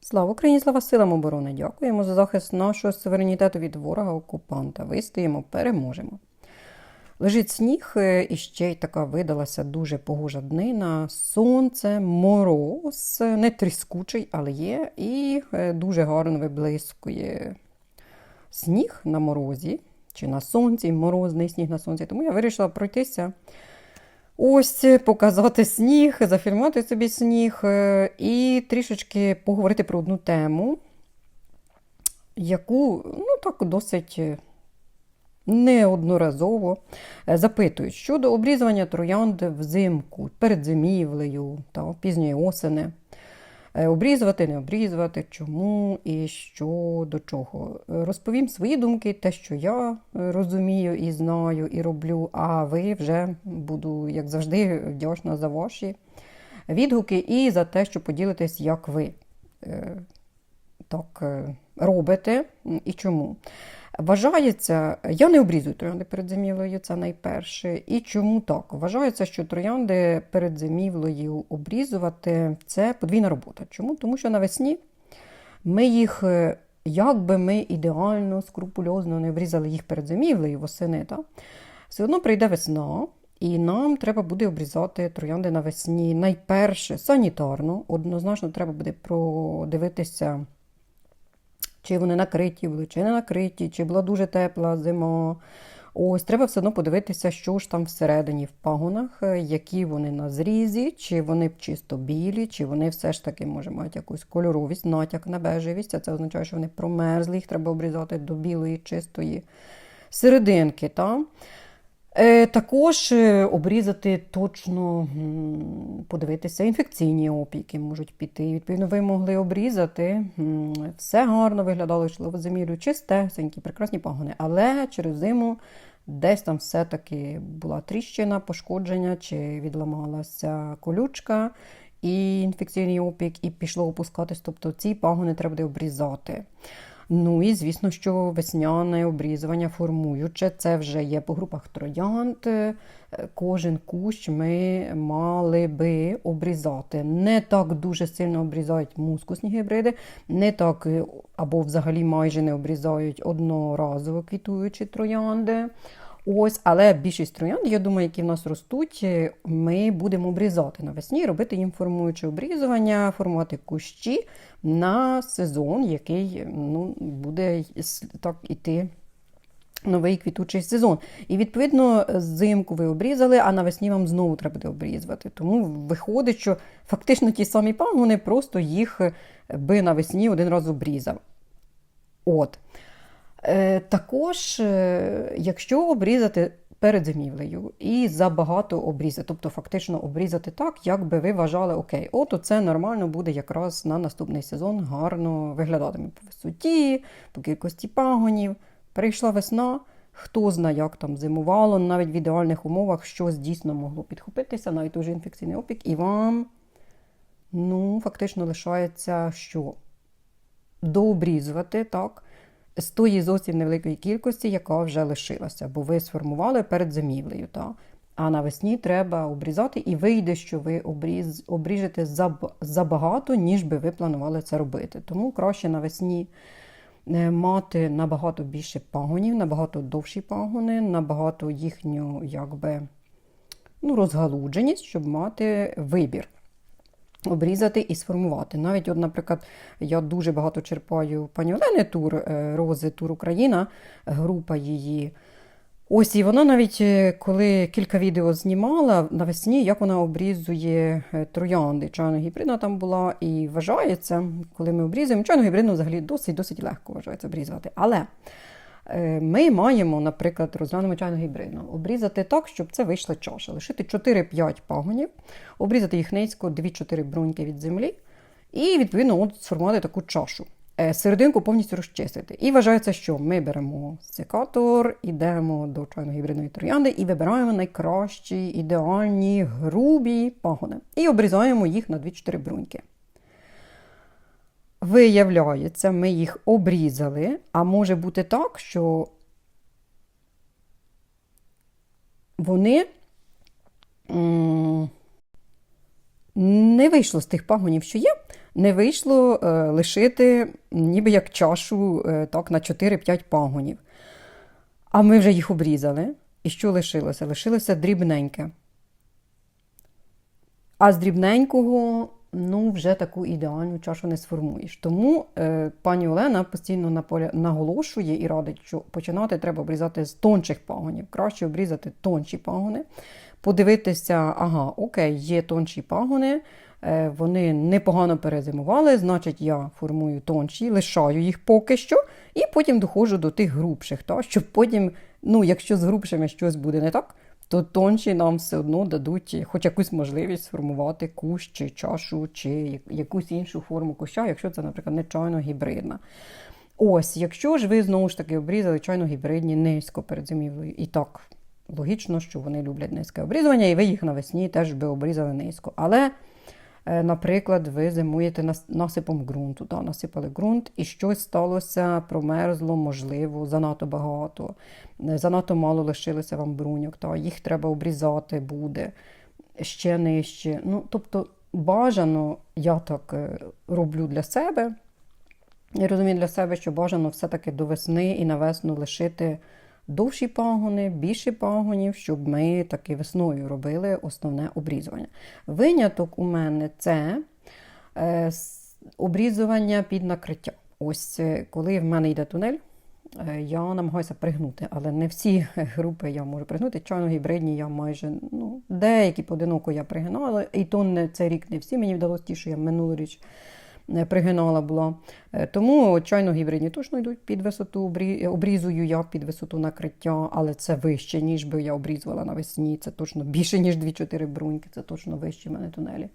Слава Україні, слава силам оборони! Дякуємо за захист нашого суверенітету від ворога окупанта. Вистоїмо, переможемо. Лежить сніг, е, і ще й така видалася дуже погожа днина. Сонце, мороз, не тріскучий, але є, і е, дуже гарно виблискує сніг на морозі, чи на сонці, морозний сніг на сонці. Тому я вирішила пройтися. Ось показати сніг, зафільмувати собі сніг е, і трішечки поговорити про одну тему, яку ну так досить е, неодноразово е, запитують щодо обрізування троянди взимку перед зимівлею та пізньої осени. Е, Обрізувати, не обрізувати, чому і що до чого. Розповім свої думки, те, що я е, розумію і знаю, і роблю, а ви вже буду, як завжди, вдячна за ваші відгуки і за те, що поділитесь, як ви е, так робите і чому. Вважається, я не обрізую троянди перед зимівлею, це найперше. І чому так? Вважається, що троянди перед зимівлею обрізувати це подвійна робота. Чому? Тому що навесні ми їх, е, як би ми ідеально, скрупульозно не обрізали їх перед зимівлею восени, та, все одно прийде весна, і нам треба буде обрізати троянди навесні. Найперше санітарно, однозначно треба буде продивитися чи вони накриті були, чи не накриті, чи була дуже тепла зима. Ось треба все одно подивитися, що ж там всередині в пагонах, е, які вони на зрізі, чи вони чисто білі, чи вони все ж таки може мають якусь кольоровість, натяк на бежевість. А це означає, що вони промерзли, їх треба обрізати до білої, чистої серединки. Та? Е, Також е, обрізати точно, подивитися, інфекційні опіки можуть піти. Відповідно, ви могли обрізати, все гарно виглядало, йшло в зимірю, чистесенькі, прекрасні пагони, але через зиму десь там все-таки була тріщина, пошкодження, чи відламалася колючка, і інфекційний опік, і пішло опускатись. Тобто ці пагони треба буде обрізати. Ну і звісно, що весняне обрізування формуюче, це вже є по групах троянд. Е, Кожен кущ ми мали би обрізати. Не так дуже сильно обрізають мускусні гібриди, не так е, або взагалі майже не обрізають одноразово квітуючі троянди. Ось, але більшість троянд, я думаю, які в нас ростуть, е, ми будемо обрізати навесні, робити їм формуюче обрізування, формувати кущі на сезон, який ну, буде так іти. Новий квітучий сезон. І, відповідно, зимку ви обрізали, а навесні вам знову треба буде обрізувати. Тому виходить, що фактично ті самі пагони, просто їх би навесні один раз обрізав. От. Е, також, е, якщо обрізати перед зимівлею і забагато обрізати, тобто фактично обрізати так, як би ви вважали, окей, от це нормально буде якраз на наступний сезон гарно виглядатиме по висоті, по кількості пагонів. Прийшла весна, хто знає, як там зимувало, навіть в ідеальних умовах щось дійсно могло підхопитися, навіть уже інфекційний опік, і вам ну, фактично лишається що? Дообрізувати, так? З тої зовсім невеликої кількості, яка вже лишилася, бо ви сформували перед зимівлею. Та? А навесні треба обрізати, і вийде, що ви обріз, обріжете забагато, ніж би ви планували це робити. Тому краще навесні е, мати набагато більше пагонів, набагато довші пагони, набагато їхню якби, ну, розгалудженість, щоб мати вибір обрізати і сформувати. Навіть, от, наприклад, я дуже багато черпаю пані Олени Тур, е, Рози Тур Україна, група її. Ось і вона навіть е, коли кілька відео знімала навесні, як вона обрізує е, троянди. Чайно гібридна там була і вважається, коли ми обрізуємо, чайно гібридну взагалі досить досить легко вважається обрізувати. Але е, ми маємо, наприклад, розглянемо чайно гібридну, обрізати так, щоб це вийшла чаша. Лишити 4-5 пагонів, обрізати їх низько, 2-4 бруньки від землі, і, відповідно, от сформувати таку чашу. Е, Серединку повністю розчистити. І вважається, що ми беремо секатор, ідемо до чайно-гібридної троянди і вибираємо найкращі, ідеальні, грубі пагони. І обрізаємо їх на 2-4 бруньки. Виявляється, ми їх обрізали, а може бути так, що вони не вийшло з тих пагонів, що є, не вийшло е, лишити ніби як чашу е, так, на 4-5 пагонів. А ми вже їх обрізали. І що лишилося? Лишилося дрібненьке. А з дрібненького ну, вже таку ідеальну чашу не сформуєш. Тому е, пані Олена постійно наполя... наголошує і радить, що починати треба обрізати з тончих пагонів. Краще обрізати тонші пагони, подивитися, ага, окей, є тонші пагони, е, вони непогано перезимували, значить, я формую тонші, лишаю їх поки що, і потім доходжу до тих грубших, та, щоб потім, ну, якщо з грубшими щось буде не так, то тонші нам все одно дадуть хоч якусь можливість сформувати кущ чи чашу, чи якусь іншу форму куща, якщо це, наприклад, не чайно гібридна. Ось, якщо ж ви знову ж таки обрізали чайно гібридні низько перед зимівлею, і так логічно, що вони люблять низьке обрізування, і ви їх навесні теж би обрізали низько. Але, наприклад, ви зимуєте насипом ґрунту, да, насипали ґрунт, і щось сталося, промерзло, можливо, занадто багато, е, занадто мало лишилося вам бруньок, та, їх треба обрізати буде ще нижче. Ну, тобто, бажано, я так е, роблю для себе. Я розумію для себе, що бажано все-таки до весни і на весну лишити довші пагони, більше пагонів, щоб ми таки весною робили основне обрізування. Виняток у мене це е, обрізування під накриття. Ось е, коли в мене йде тунель, е, я намагаюся пригнути, але не всі групи я можу пригнути. Чайно гібридні я майже ну, деякі поодиноко я пригинала, і то не цей рік не всі мені вдалося ті, що я минулоріч пригинала була. Е, Тому чайно гібридні точно йдуть під висоту, обрізую я під висоту накриття, але це вище, ніж би я обрізувала навесні. Це точно більше, ніж 2-4 бруньки, це точно вище в мене тунелі.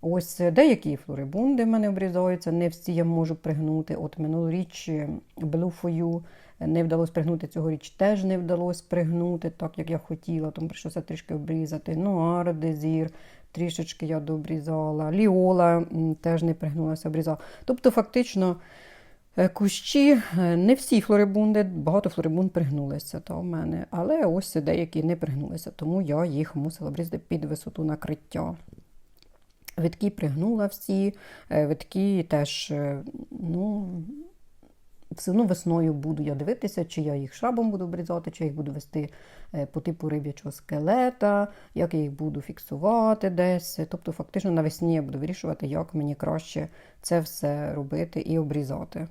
Ось е, деякі флорибунди в мене обрізаються, не всі я можу пригнути. От минулоріч е, You не вдалося пригнути, цьогоріч теж не вдалося пригнути так, як я хотіла, тому прийшлося трішки обрізати. Нуар, Дезір, трішечки я дообрізала. Ліола теж не пригнулася, обрізала. Тобто, фактично, е, кущі, е, не всі флорибунди, багато флорибунд пригнулися та, у мене, але ось деякі не пригнулися, тому я їх мусила обрізати під висоту накриття. Витки пригнула всі, е, витки теж, ну, все одно весною буду я дивитися, чи я їх шрабом буду обрізати, чи я їх буду вести е, по типу риб'ячого скелета, як я їх буду фіксувати десь. Тобто, фактично навесні я буду вирішувати, як мені краще це все робити і обрізати.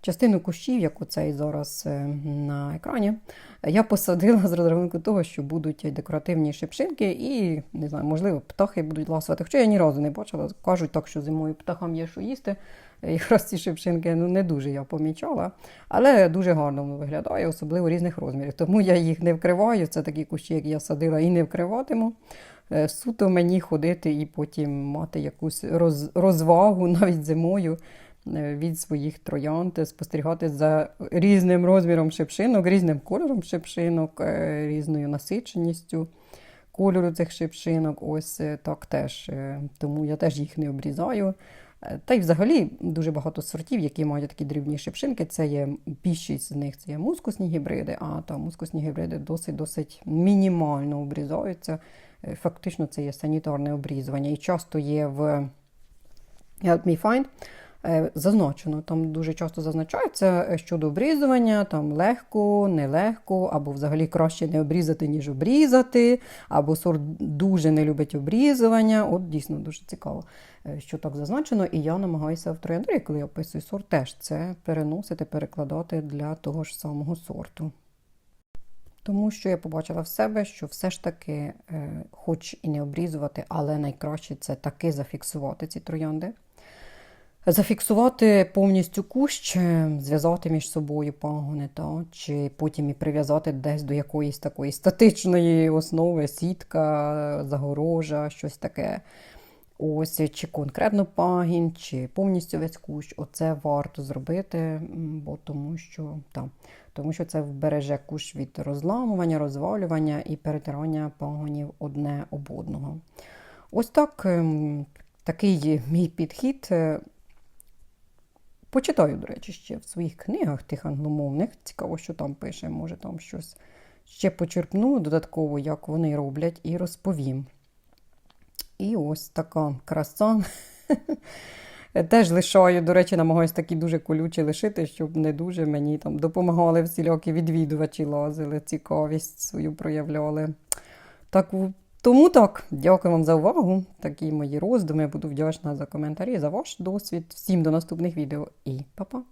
Частину кущів, як оцей зараз е, на екрані, я посадила з рахунку того, що будуть декоративні шипшинки і, не знаю, можливо, птахи будуть ласувати. Хоча я ні разу не бачила. Кажуть так, що зимою птахам є що їсти. Якраз ці шипшинки ну, не дуже я помічала, але дуже гарно виглядає, особливо різних розмірів. Тому я їх не вкриваю. Це такі кущі, які я садила і не вкриватиму. Е, Суто мені ходити і потім мати якусь роз, розвагу навіть зимою від своїх троянд, спостерігати за різним розміром шипшинок, різним кольором шипшинок, е, різною насиченістю кольору цих шипшинок. Ось е, так теж. Е, Тому я теж їх не обрізаю. Е, Та й взагалі дуже багато сортів, які мають такі дрібні шипшинки. Це є більшість з них це є мускусні гібриди, а там мускусні гібриди досить-досить мінімально обрізаються. Е, Фактично це є санітарне обрізування. І часто є в Help Me Find е, зазначено. Там дуже часто зазначається е, щодо обрізування, там легко, нелегко, або взагалі краще не обрізати, ніж обрізати, або сорт дуже не любить обрізування. От дійсно дуже цікаво, е, що так зазначено. І я намагаюся в трояндрі, коли я описую сорт, теж це переносити, перекладати для того ж самого сорту. Тому що я побачила в себе, що все ж таки, е, хоч і не обрізувати, але найкраще це таки зафіксувати ці троянди. Зафіксувати повністю кущ, е, зв'язати між собою пагони, та, чи потім і прив'язати десь до якоїсь такої статичної основи, сітка, загорожа, щось таке. Ось, чи конкретно пагін, чи повністю весь кущ. Оце варто зробити, бо тому що, та, тому що це вбереже кущ від розламування, розвалювання і перетирання пагонів одне об одного. Ось так, ем, такий мій підхід. Почитаю, до речі, ще в своїх книгах тих англомовних. Цікаво, що там пише. Може, там щось ще почерпну додатково, як вони роблять, і розповім. І ось така краса Теж лишаю, до речі, намагаюся такі дуже колючі лишити, щоб не дуже мені там допомагали всілякі відвідувачі лазили, цікавість свою проявляли. Так, тому так, дякую вам за увагу. Такі мої роздуми. Буду вдячна за коментарі, за ваш досвід. Всім до наступних відео і па-па!